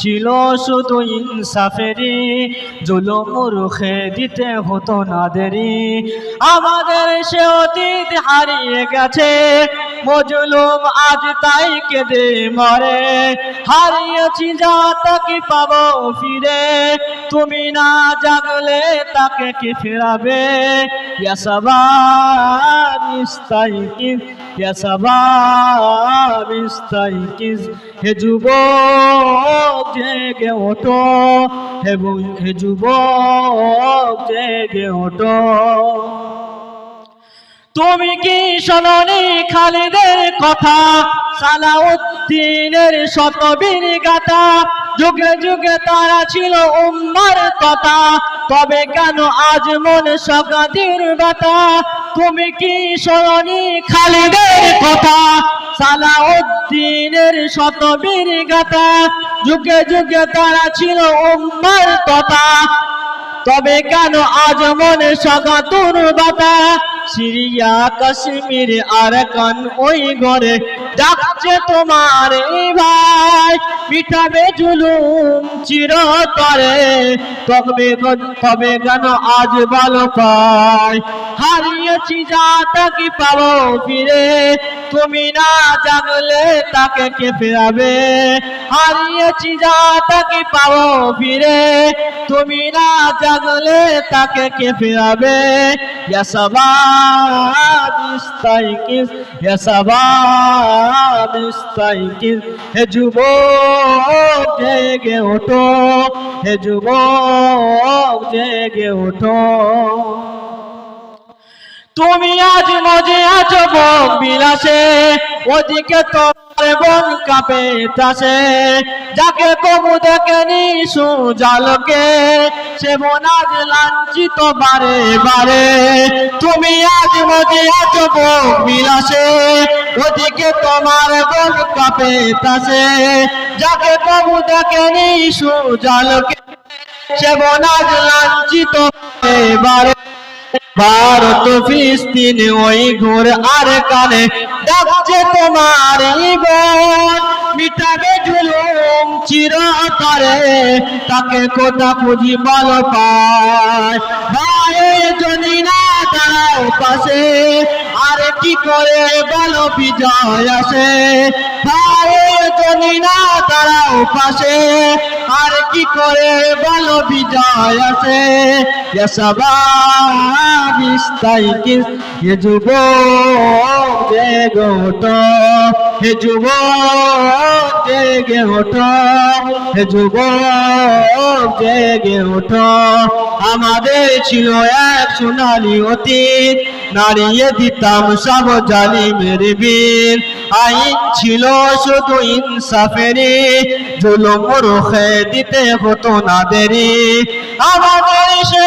ছিল শুধু ইনসাফেরি জুলুম রুখে দিতে হতো না দেরি। আমাদের সে অতীত হারিয়ে গেছে মজলুম আজ তাই কেঁদে মরে। হারিয়েছি যা তাকে পাবো ফিরে, তুমি না জাগলে তাকে কি ফেরাবে? ইয়া সাবাব ইস্তাইকিজ ইয়া সাবাব ইস্তাইকিজ হে যুবক জেগে ওঠো হে হে যুবক তুমি কি শোনি খালিদের কথা? সালাউদ্দিনের শতবীর গাথা। যুগে যুগে তারা ছিল উম্মার কথা। তবে কেন আজ মন সকাদির ব্যথা? তুমি কি শোনি খালিদের কথা? সালাউদ্দিনের শতবীর গাথা। যুগে যুগে তারা ছিল উম্মার কথা। তবে কেন আজ মনে সগাতুর বাতা সিরিয়া, কাশ্মীর আর কান ওই ঘরে। ডাকছে তোমার ভাই। মিটাবে জুলুম চিরতরে তবে তবে কেন আজ ভালো পাই হারিয়েছি যা তাকে পাবো ফিরে। তুমি না জাগলে তাকে কে ফেরাবে? হারিয়েছি যা তাকে পাবো ফিরে। তুমি না জাগলে তাকে কে ফেরাবে? হে যুবক, জেগে ওঠো। হে যুবক, জেগে ওঠো। তুমি আজ মজে আছো ভোগ বিলাসে, ওদিকে তোমার বন কাঁপে তাসে যাকে কবু দেখেনি সুজালকে, সে আজ লাঞ্ছিত বারে বারে। তুমি আজ মজে আছো ভোগ বিলাসে, ওদিকে তোমার বন কাঁপে তাসে যাকে কবু দেখেনি সুজালকে, সে আজ লাঞ্ছিত বারে। ভারত, ফিলিস্তিন, ওই ঘোর আর কানে। ডাকছে তোমার বোন মিটাবে জুলুম চিরতরে। তাকে কোথা খুঁজি বল পায় ভাইয়ের জনি না দাঁড়াও পাশে, আর কি করে বল বিজয় আসে? ভাইয়ের জনি না দাঁড়াও পাশে আর কি করে বল বিজয় সাবাব ইস্তাইকিজ হে যুবক জেগে ওঠো হে যুবক জেগে ওঠো হে যুবক জেগে ওঠো আমাদের ছিল এক সোনালি অতীত। নাড়িয়ে দিতাম সব জালিমের বীর। আইন ছিল শুধু ইনসাফেরি, জুলুম রুখে দিতে হতো না দেরি আমাদের সে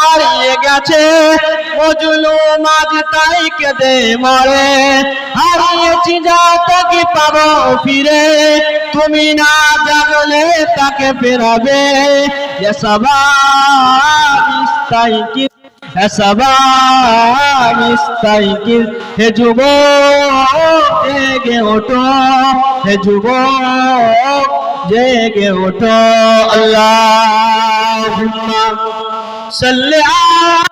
হারিয়ে গেছে মজলুম আজ তাই কেঁদে মরে। হারিয়েছি যা তাকে পাবো ফিরে, তুমি না জাগলে তাকে ফেরাবে। এ সবাব ইস্তাইকিজ এ ইস্তাইকিজ হে যুব জেগে ওঠো হে যুব জেগে ওঠো আল্লাহ সাল্লি আলা